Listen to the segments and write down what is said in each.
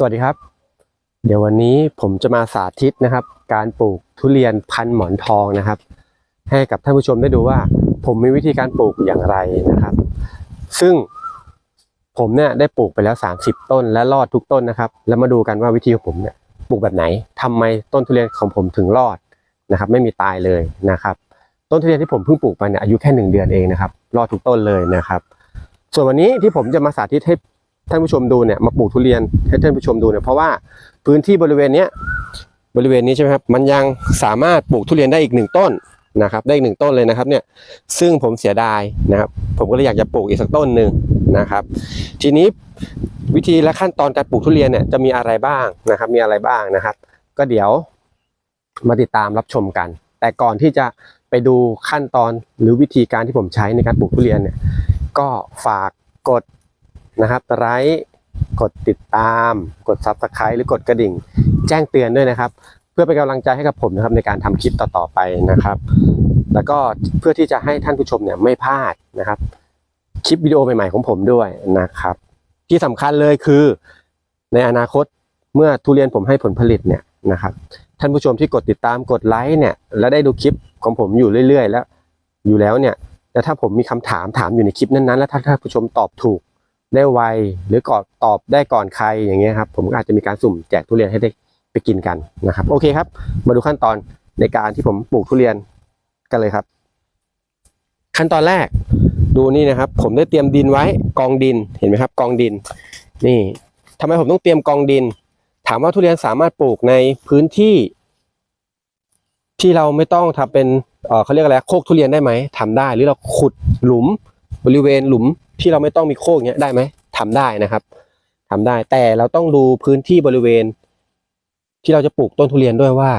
สวัสดีครับ เดี๋ยววันนี้ผมจะมาสาธิตนะครับ การปลูกทุเรียนพันหมอนทองนะครับ ให้กับท่านผู้ชมได้ดูว่า ผมมีวิธีการปลูกอย่างไรนะครับ ซึ่งผมเนี่ยได้ปลูกไปแล้ว 30 ต้นและรอดทุกต้นนะครับ แล้วมาดูกันว่าวิธีของผมเนี่ยปลูกแบบไหนทำไมต้นทุเรียนของผมถึงรอดนะครับ ไม่มีตายเลยนะครับ ต้นทุเรียนที่ผมเพิ่งปลูกไปเนี่ยอายุแค่หนึ่งเดือนเองนะครับ รอดทุกต้นเลยนะครับ ส่วนวันนี้ที่ผมจะมาสาธิตให้ ท่านผู้ชมดูเนี่ยมาปลูกทุเรียนให้ท่านผู้ชมดูเนี่ยเพราะว่าพื้นที่บริเวณเนี้ยบริเวณนี้ใช่ไหมครับมันยังสามารถปลูกทุเรียนได้อีกหนึ่งต้นนะครับ ได้อีกหนึ่งต้นเลยนะครับเนี่ยซึ่งผมเสียดายนะครับผมก็เลยอยากจะปลูกอีกสักต้นหนึ่งนะครับ ทีนี้วิธีและขั้นตอนการปลูกทุเรียนเนี่ยจะมีอะไรบ้างนะครับ มีอะไรบ้างนะครับ ก็เดี๋ยวมาติดตามรับชมกัน แต่ก่อนที่จะไปดูขั้นตอนหรือวิธีการที่ผมใช้ในการปลูกทุเรียนเนี่ยก็ฝากกด นะครับไลค์กดติดตาม กด Subscribe หรือกดกระดิ่ง แจ้งเตือนด้วยนะครับ เพื่อเป็นกำลังใจให้กับผมนะครับในการทำคลิปต่อๆไปนะครับ แล้วก็เพื่อที่จะให้ท่านผู้ชมเนี่ยไม่พลาดนะครับ คลิปวิดีโอใหม่ๆของผมด้วยนะครับ ที่สำคัญเลยคือ ในอนาคตเมื่อทุเรียนผมให้ผลผลิตเนี่ยนะครับ ท่านผู้ชมที่กดติดตามกดไลค์เนี่ย แล้วได้ดูคลิปของผมอยู่เรื่อย ๆ แล้ว อยู่แล้วเนี่ยแต่ถ้าผมมีคำถามถามอยู่ในคลิปนั้นๆ แล้วถ้าท่านผู้ชมตอบถูก ได้ไวหรือกอนตอบได้ก่อนใครอย่างเงี้ยครับผมก็อาจจะมีการสุ่มแจกทุเรียนให้ได้ไปกินกันนะครับ โอเคครับ มาดูขั้นตอนในการที่ผมปลูกทุเรียนกันเลยครับ ขั้นตอนแรกดูนี่นะครับ ผมได้เตรียมดินไว้กองดินเห็นไหมครับ กองดิน นี่ทำไมผมต้องเตรียมกองดิน ถามว่าทุเรียนสามารถปลูกในพื้นที่ ที่เราไม่ต้องทำเป็นเออเขาเรียกอะไรโคกทุเรียนได้ไหมทำได้หรือเราขุดหลุมบริเวณหลุม ที่เราไม่ต้องมีโคกเนี้ยได้ไหมทำได้นะครับทำได้แต่เราต้องดูพื้นที่บริเวณ ที่เราจะปลูกต้นทุเรียนด้วยว่า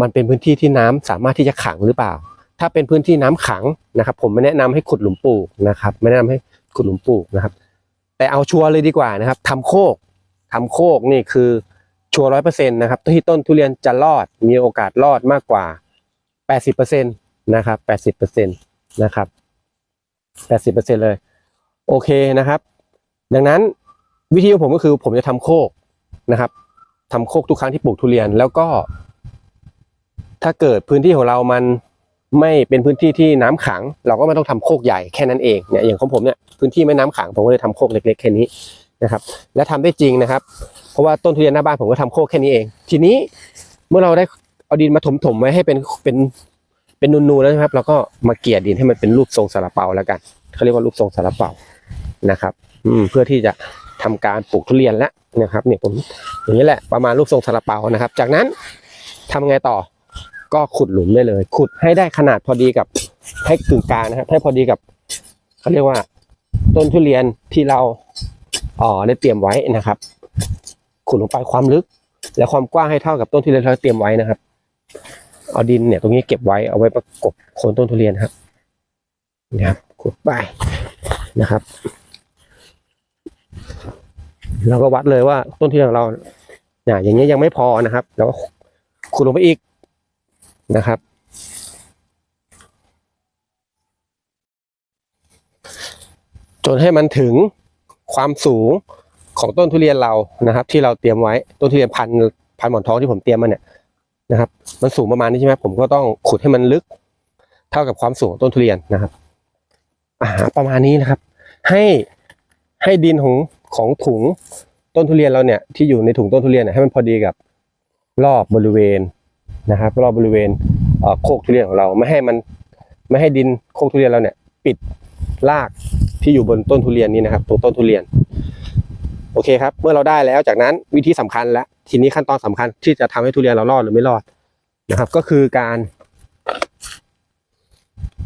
มันเป็นพื้นที่ที่น้ำสามารถที่จะขังหรือเปล่า ถ้าเป็นพื้นที่น้ำขังนะครับ ผมไม่แนะนำให้ขุดหลุมปลูกนะครับ ไม่แนะนำให้ขุดหลุมปลูกนะครับ แต่เอาชัวร์เลยดีกว่านะครับทำโคกทำโคกนี่คือชัวร้อยเปอร์เซ็นต์นะครับที่ต้นทุเรียนจะรอดมีโอกาสรอดมากกว่าแปดสิบเปอร์เซ็นต์นะครับแปดสิบเปอร์เซ็นต์นะครับแปดสิบเปอร์เซ็นต์เลย โอเคนะครับ ดังนั้นวิธีของผมก็คือผมจะทำโคกนะครับทำโคกทุกครั้งที่ปลูกทุเรียนแล้วก็ ถ้าเกิดพื้นที่ของเรามันไม่เป็นพื้นที่ที่น้ำขัง เราก็ไม่ต้องทำโคกใหญ่แค่นั้นเองเนี่ยอย่างของผมเนี่ยพื้นที่ไม่น้ำขังผมก็เลยทำโคกเล็กๆแค่นี้นะครับ และทำได้จริงนะครับ เพราะว่าต้นทุเรียนหน้าบ้านผมก็ทำโคกแค่นี้เอง ทีนี้เมื่อเราได้เอาดินมาถมๆไว้ให้เป็นเป็นเป็นนูนๆแล้วนะครับ เราก็มาเกลี่ยดินให้มันเป็นรูปทรงซาลาเปาแล้วกันเขาเรียกว่ารูปทรงซาลาเปา นะครับ อืมเพื่อที่จะทำการปลูกทุเรียนแล้วนะครับ เนี่ยผมอย่างนี้แหละประมาณรูปทรงซาลาเปานะครับ จากนั้นทำไงต่อก็ขุดหลุมได้เลย ขุดให้ได้ขนาดพอดีกับให้กึ่งกลางนะครับให้พอดีกับเขาเรียกว่า ต้นทุเรียนที่เราอ๋อได้เตรียมไว้นะครับ ขุดลงไปความลึก และความกว้างให้เท่ากับต้นทุเรียนที่เราเตรียมไว้นะครับ เอาดินเนี่ย ตรงนี้เก็บไว้เอาไว้ประกบโคนต้นทุเรียนครับนะครับขุดไปนะครับ เราก็วัดเลยว่าต้นทุเรียนของเราเนี่ยอย่างนี้ยยังไม่พอนะครับเราก็ขุดลงไปอีกนะครับ จนให้มันถึงความสูงของต้นทุเรียนเรานะครับ ที่เราเตรียมไว้ต้นทุเรียนพันธุ์พันธุ์หมอนทองที่ผมเตรียมมาเนี่ยนะครับ มันสูงประมาณนี้ใช่ไหมผมก็ต้องขุดให้มันลึก เท่ากับความสูงของต้นทุเรียนนะครับอ่าประมาณนี้นะครับ ให้ให้ดินของ ของถุงต้นทุเรียนเราเนี่ยที่อยู่ในถุงต้นทุเรียนเนี่ยให้มันพอดีกับรอบบริเวณนะครับ รอบบริเวณเโคกทุเรียนของเราไม่ให้มันไม่ให้ดินโคกทุเรียนเราเนี่ย ปิดรากที่อยู่บนต้นทุเรียนนี้นะครับตรงต้นทุเรียน โอเคครับ เมื่อเราได้แล้วจากนั้นวิธีสำคัญแล้วทีนี้ขั้นตอนสำคัญที่จะทำให้ทุเรียนเรารอดหรือไม่รอดนะครับ ก็คือการ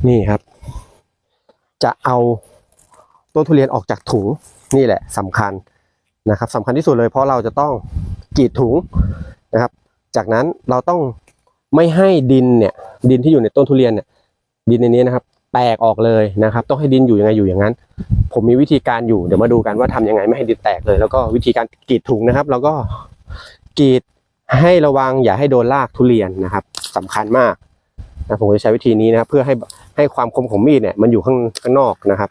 นี่ครับ จะเอาต้นทุเรียนออกจากถุง นี่แหละสำคัญนะครับสำคัญที่สุดเลยเพราะเราจะต้องกรีดถุงนะครับ จากนั้นเราต้องไม่ให้ดินเนี่ยดินที่อยู่ในต้นทุเรียนเนี่ยดินในนี้นะครับ แตกออกเลยนะครับ ต้องให้ดินอยู่ยังไงอยู่อย่างนั้น ผมมีวิธีการอยู่เดี๋ยวมาดูกันว่าทำยังไงไม่ให้ดินแตกเลย แล้วก็วิธีการกรีดถุงนะครับเราก็กรีดให้ระวังอย่าให้โดนรากทุเรียนนะครับสำคัญมากนะผมจะใช้วิธีนี้นะครับ เพื่อให้ให้ความคมของมีดเนี่ยมันอยู่ข้างข้างนอกนะครับ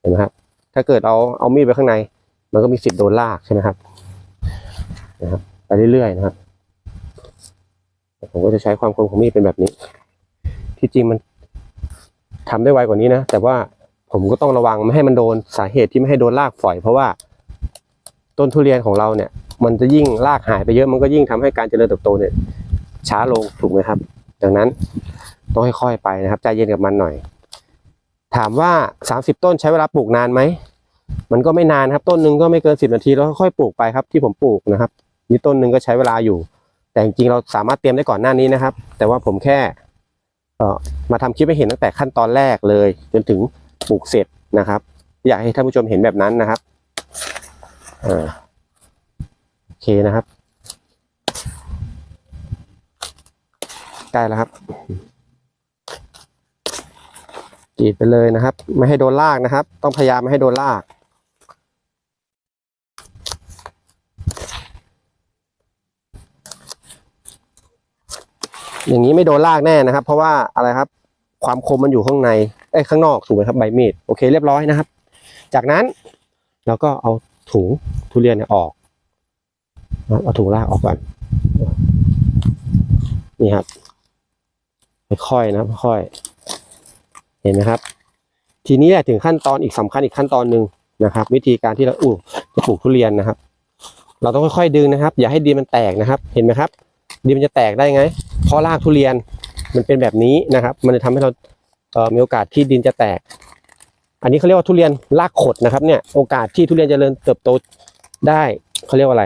เห็นไหมครับ ถ้าเกิดเอาเอามีดไปข้างใน มันก็มีสิทธิ์โดนลากใช่ไหมครับนะครับไปเรื่อยๆนะครับ ผมก็จะใช้ความคมของมีดเป็นแบบนี้ ที่จริงมันทำได้ไวกว่านี้นะ แต่ว่าผมก็ต้องระวังไม่ให้มันโดนสาเหตุที่ไม่ให้โดนรากฝอย เพราะว่าต้นทุเรียนของเราเนี่ย มันจะยิ่งรากหายไปเยอะมันก็ยิ่งทำให้การเจริญเติบโตเนี่ย ช้าลงถูกไหมครับ ดังนั้นต้องค่อยๆไปนะครับ ใจเย็นกับมันหน่อย ถามว่า 30 ต้นใช้เวลาปลูกนานไหมมันก็ไม่นานครับ ต้นหนึ่งก็ไม่เกิน 10 นาทีแล้วค่อยปลูกไปครับที่ผมปลูกนะครับนี่ต้นหนึ่งก็ใช้เวลาอยู่ แต่จริงๆเราสามารถเตรียมได้ก่อนหน้านี้นะครับ แต่ว่าผมแค่เออมาทำคลิปให้เห็นตั้งแต่ขั้นตอนแรกเลย จนถึงปลูกเสร็จนะครับ อยากให้ท่านผู้ชมเห็นแบบนั้นนะครับอโอเคนะครับใกล้แล้วครับ กรีดไปเลยนะครับ ไม่ให้โดนลากนะครับ ต้องพยายามไม่ให้โดนลาก อย่างนี้ไม่โดนลากแน่นะครับ เพราะว่าอะไรครับ ความคมมันอยู่ข้างในเอ้ข้างนอกถูกไหมครับใบมีดโอเคเรียบร้อยนะครับ จากนั้นเราก็เอาถุงทุเรียนเนี่ยออกเอาถุงลากออกก่อนนี่ครับค่อยๆนะครับค่อยๆ เห็นไหมครับ ทีนี้แหละถึงขั้นตอนอีกสำคัญอีกขั้นตอนหนึ่งนะครับ วิธีการที่เราอู้จะปลูกทุเรียนนะครับ เราต้องค่อยๆดึงนะครับ อย่าให้ดินมันแตกนะครับ เห็นไหมครับดินมันจะแตกได้ไง เพราะรากทุเรียนมันเป็นแบบนี้นะครับ มันจะทำให้เราเอ่อมีโอกาสที่ดินจะแตก อันนี้เขาเรียกว่าทุเรียนรากขดนะครับ เนี่ยโอกาสที่ทุเรียนจะเจริญเติบโตได้เขาเรียกว่าอะไร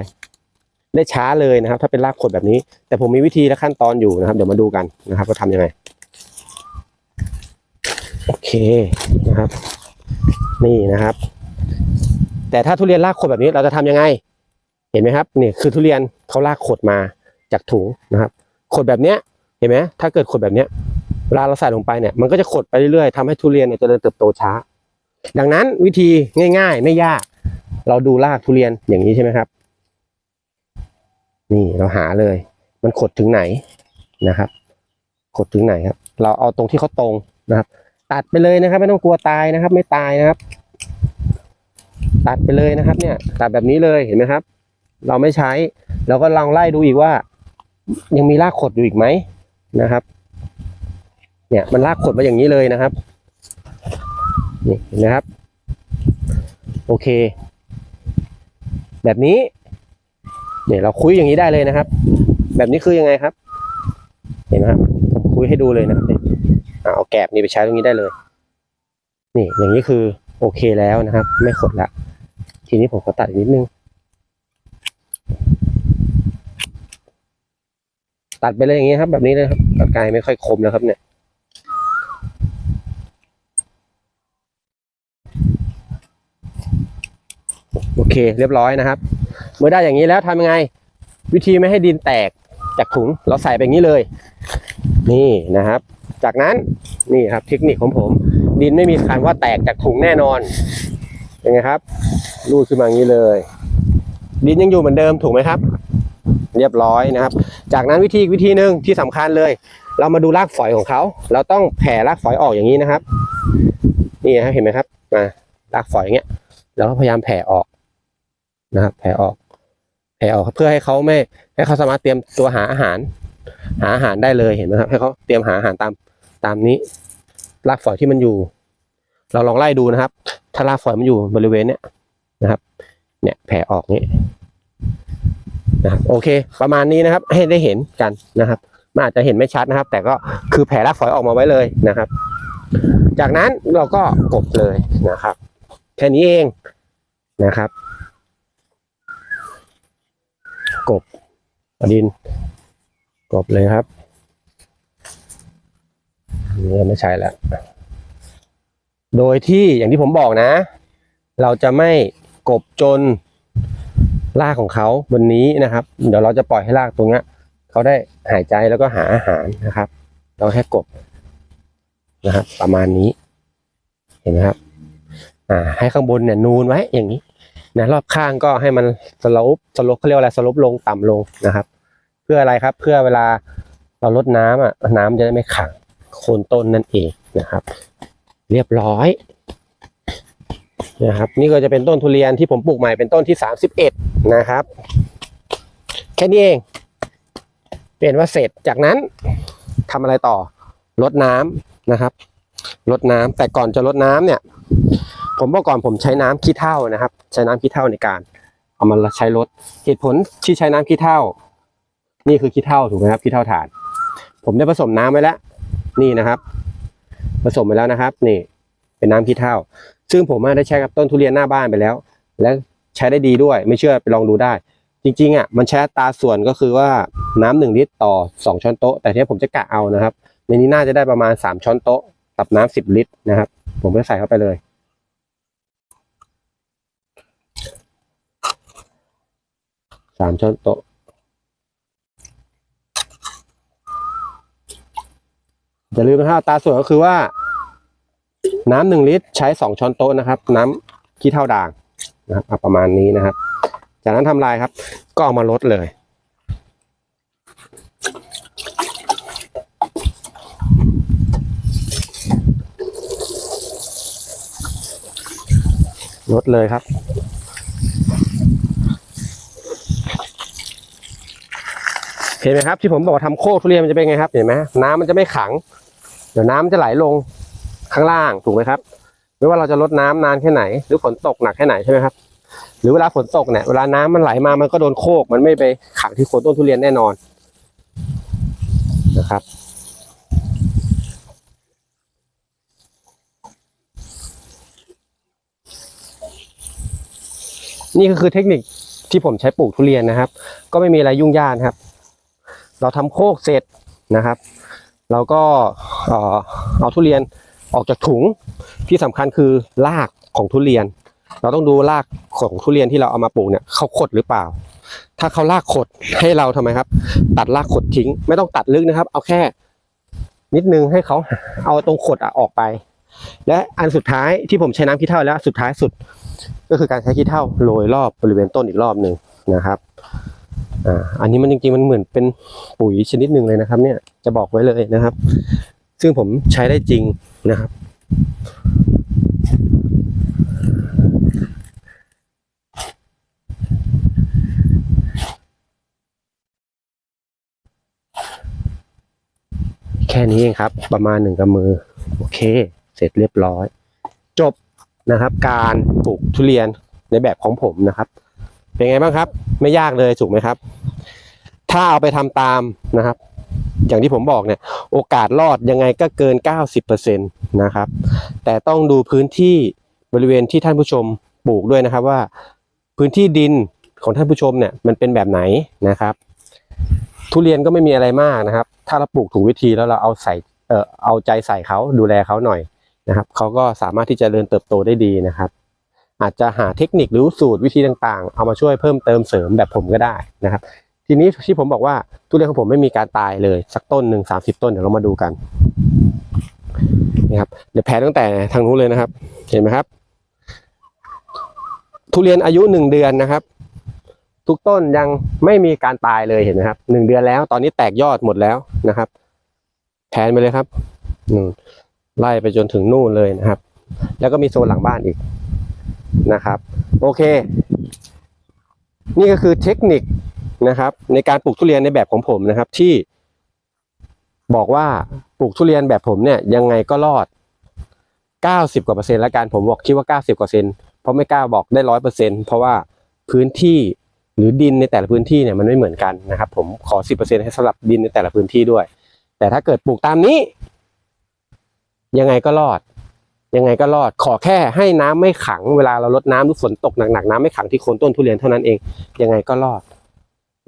ได้ช้าเลยนะครับ ถ้าเป็นรากขดแบบนี้ แต่ผมมีวิธีและขั้นตอนอยู่นะครับ เดี๋ยวมาดูกันนะครับว่าทำยังไง โอเคนะครับ นี่นะครับ แต่ถ้าทุเรียนรากขดแบบนี้เราจะทำยังไง เห็นไหมครับนี่คือทุเรียนเขาลากขดมาจากถุงนะครับ ขดแบบเนี้ยเห็นไหมถ้าเกิดขดแบบเนี้ยเวลาเราใส่ลงไปเนี่ยมันก็จะขดไปเรื่อยๆทำให้ทุเรียนเนี่ยเจริญเติบโตช้า ดังนั้นวิธีง่าย ๆ ไม่ยาก เราดูรากทุเรียนอย่างนี้ใช่ไหมครับ นี่เราหาเลย มันขดถึงไหนนะครับ ขดถึงไหนครับ เราเอาตรงที่เขาตรงนะครับ ตัดไปเลยนะครับ ไม่ต้องกลัวตายนะครับ ไม่ตายนะครับ ตัดไปเลยนะครับ เนี่ย ตัดแบบนี้เลยเห็นไหมครับ เราไม่ใช้เราก็ลองไล่ดูอีกว่า ยังมีรากขดอยู่อีกไหมนะครับ เนี่ยมันรากขดมาอย่างนี้เลยนะครับนี่เห็นไหมครับ โอเค แบบนี้ เนี่ยเราคุยอย่างนี้ได้เลยนะครับ แบบนี้คือยังไงครับ เห็นไหมครับผมคุยให้ดูเลยนะครับ เอาแกบนี่ไปใช้ตรงนี้ได้เลย นี่อย่างนี้คือโอเคแล้วนะครับ ไม่ขดละ ทีนี้ผมขอตัดอีกนิดนึง ตัดไปเลยอย่างนี้ครับ แบบนี้เลยครับกรรไกรไม่ค่อยคมแล้วครับ เนี่ยโอเค เรียบร้อยนะครับ เมื่อได้อย่างนี้แล้วทำยังไง วิธีไม่ให้ดินแตกจากถุงเราใส่ไปอย่างนี้เลย นี่นะครับ จากนั้นนี่ครับเทคนิคของผม ดินไม่มีคำว่าแตกจากถุงแน่นอนยังไงครับรูดขึ้นมาอย่างนี้เลย ดินยังอยู่เหมือนเดิมถูกไหมครับ เรียบร้อยนะครับ จากนั้นวิธีอีกวิธีหนึ่งที่สำคัญเลย เรามาดูรากฝอยของเขา เราต้องแผ่รากฝอยออกอย่างนี้นะครับ นี่นะครับเห็นไหมครับมารากฝอยอย่างเงี้ยเราก็พยายามแผ่ออกนะครับ แผ่ออกแผ่ออกเพื่อให้เขาไม่ให้เขาสามารถเตรียมตัวหาอาหาร หาอาหารได้เลยเห็นไหมครับ ให้เขาเตรียมหาอาหารตาม ตามนี้ รากฝอยที่มันอยู่ เราลองไล่ดูนะครับ ถ้ารากฝอยมันอยู่บริเวณเนี้ยนะครับ เนี่ยแผ่ออกนี้นะครับโอเค ประมาณนี้นะครับ ให้ได้เห็นกันนะครับมันอาจจะเห็นไม่ชัดนะครับ แต่ก็คือแผ่รากฝอยออกมาไว้เลยนะครับ จากนั้นเราก็กบเลยนะครับ แค่นี้เองนะครับ กบดิน กบเลยครับ นี่ไม่ใช่แล้ว โดยที่อย่างที่ผมบอกนะ เราจะไม่กบจนรากของเขาบนนี้นะครับ เดี๋ยวเราจะปล่อยให้รากตรงนี้เขาได้หายใจแล้วก็หาอาหารนะครับ เราแค่กดนะครับ ประมาณนี้ เห็นไหมครับ อ่า ให้ข้างบนเนี่ยนูนไว้อย่างนี้นะรอบข้างก็ให้มันสลปสลปเขาเรียกว่าอะไรสลปลงต่ำลงนะครับ เพื่ออะไรครับ เพื่อเวลาเราลดน้ำอะน้ำจะได้ไม่ขัง โคนต้นนั่นเองนะครับ เรียบร้อยนะครับ นี่ก็จะเป็นต้นทุเรียนที่ผมปลูกใหม่เป็นต้นที่ 31 นะครับ แค่นี้เอง เปลี่ยนว่าเสร็จจากนั้นทำอะไรต่อลดน้ำนะครับลดน้ำแต่ก่อนจะลดน้ำเนี่ย ผมเมื่อก่อนผมใช้น้ำขี้เถ้านะครับ ใช้น้ำขี้เถ้าในการเอามาใช้ลดเหตุผลที่ใช้น้ำขี้เถ้านี่คือขี้เถ้าถูกไหมครับขี้เถ้าถ่าน ผมได้ผสมน้ำไว้แล้ว นี่นะครับผสมไปแล้วนะครับ นี่ เป็นน้ำขี้เถ้าซึ่งผมได้ใช้กับต้นทุเรียนหน้าบ้านไปแล้ว และใช้ได้ดีด้วย ไม่เชื่อไปลองดูได้ จริงๆอะมันใช้ตาส่วนก็คือว่าน้ำหนึ่งลิตรต่อสองช้อนโต๊ะ แต่ที่ผมจะกะเอานะครับ ในนี้น่าจะได้ประมาณสามช้อนโต๊ะกับน้ำสิบลิตรนะครับ ผมก็ใส่เข้าไปเลยสามช้อนโต๊ะ อย่าลืมนะครับตาส่วนก็คือว่า น้ำหนึ่งลิตรใช้สองช้อนโต๊ะนะครับ น้ำขี้เท่าด่างนะครับอะประมาณนี้นะครับ จากนั้นทำลายครับ ก็เอามาลดเลยลดเลยครับ ห็นไหมครับ ที่ผมบอกว่าทำโคกทุเรียนมันจะเป็นไงครับ เห็นไหมน้ำมันจะไม่ขัง เดี๋ยวน้ำมันจะไหลลงข้างล่างถูกไหมครับ ไม่ว่าเราจะลดน้ำนานแค่ไหน หรือฝนตกหนักแค่ไหนใช่ไหมครับ หรือเวลาฝนตกเนี่ยเวลาน้ำมันไหลมามันก็โดนโคกมันไม่ไปขังที่โคนต้นทุเรียนแน่นอนนะครับนี่ก็คือเทคนิคที่ผมใช้ปลูกทุเรียนนะครับ ก็ไม่มีอะไรยุ่งยากครับ เราทำโคกเสร็จนะครับ เราก็เอาทุเรียนออกจากถุงที่สำคัญคือรากของทุเรียน เราต้องดูรากของทุเรียนที่เราเอามาปลูกเนี่ยเขาขดหรือเปล่า ถ้าเขารากขดให้เราทำไมครับ ตัดรากขดทิ้ง ไม่ต้องตัดลึกนะครับ เอาแค่ นิดนึงให้เขาเอาตรงขดอออกไป และอันสุดท้ายที่ผมใช้น้ำขี้เถ้าแล้วสุดท้ายสุด ก็คือการใช้ขี้เถ้าโรยรอบบริเวณต้นอีกรอบหนึ่งนะครับ อ่าอันนี้มันจริงๆมันเหมือนเป็นปุ๋ยชนิดหนึ่งเลยนะครับ เนี่ยจะบอกไว้เลยนะครับ ซึ่งผมใช้ได้จริงนะครับแค่นี้เองครับ ประมาณหนึ่งกำมือ โอเค เสร็จเรียบร้อย จบนะครับ การปลูกทุเรียนในแบบของผมนะครับ เป็นไงบ้างครับ ไม่ยากเลยถูกไหมครับ ถ้าเอาไปทำตามนะครับ อย่างที่ผมบอกเนี่ย โอกาสรอดยังไงก็เกิน 90%นะครับ แต่ต้องดูพื้นที่บริเวณที่ท่านผู้ชมปลูกด้วยนะครับว่าพื้นที่ดินของท่านผู้ชมเนี่ยมันเป็นแบบไหนนะครับ ทุเรียนก็ไม่มีอะไรมากนะครับ ถ้าเราปลูกถูกวิธีแล้วเราเอาใส่เอ่อเอาใจใส่เขาดูแลเขาหน่อยนะครับเขาก็สามารถที่จะเจริญเติบโตได้ดีนะครับ อาจจะหาเทคนิคหรือสูตรวิธีต่างๆ เอามาช่วยเพิ่มเติมเสริมแบบผมก็ได้นะครับ ทีนี้ที่ผมบอกว่าทุเรียนของผมไม่มีการตายเลยสักต้นหนึ่งสามสิบต้นเดี๋ยวเรามาดูกันนะครับเดี๋ยวแผนตั้งแต่ทางนู้นเลยนะครับ เห็นไหมครับ ทุเรียนอายุหนึ่งเดือนนะครับ ทุกต้นยังไม่มีการตายเลยเห็นไหมครับหนึ่งเดือนแล้วตอนนี้แตกยอดหมดแล้วนะครับแผนไปเลยครับไล่ไปจนถึงนู่นเลยนะครับ แล้วก็มีโซนหลังบ้านอีก นะครับ โอเค นี่ก็คือเทคนิคนะครับ ในการปลูกทุเรียนในแบบของผมนะครับ ที่ บอกว่าปลูกทุเรียนแบบผมเนี่ยยังไงก็รอด 90กว่าเปอร์เซ็นต์ละกันผมบอกคิดว่า 90กว่าเปอร์เซ็นต์เพราะไม่กล้าบอกได้ร้อยเปอร์เซ็นต์เพราะว่าพื้นที่หรือดินในแต่ละพื้นที่เนี่ยมันไม่เหมือนกันนะครับ ผมขอ 10%ให้สำหรับดินในแต่ละพื้นที่ด้วย แต่ถ้าเกิดปลูกตามนี้ ยังไงก็รอด ยังไงก็รอดขอแค่ให้น้ำไม่ขังเวลาเราลดน้ำหรือฝนตกหนักๆน้ำไม่ขังที่โคนต้นทุเรียนเท่านั้นเอง ยังไงก็รอด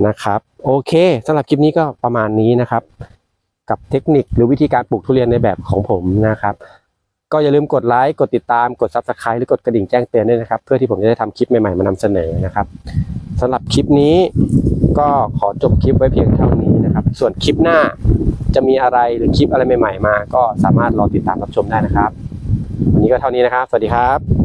นะครับ โอเคสำหรับคลิปนี้ก็ประมาณนี้นะครับ กับเทคนิคหรือวิธีการปลูกทุเรียนในแบบของผมนะครับ ก็อย่าลืมกดไลค์กดติดตามกด subscribe หรือกดกระดิ่งแจ้งเตือนด้วยนะครับ เพื่อที่ผมจะได้ทำคลิปใหม่ๆมานำเสนอนะครับสำหรับคลิปนี้ก็ขอจบคลิปไว้เพียงเท่านี้นะครับ ส่วนคลิปหน้าจะมีอะไรหรือคลิปอะไรใหม่ ๆ มา ก็สามารถรอติดตามรับชมได้นะครับ วันนี้ก็เท่านี้นะครับ สวัสดีครับ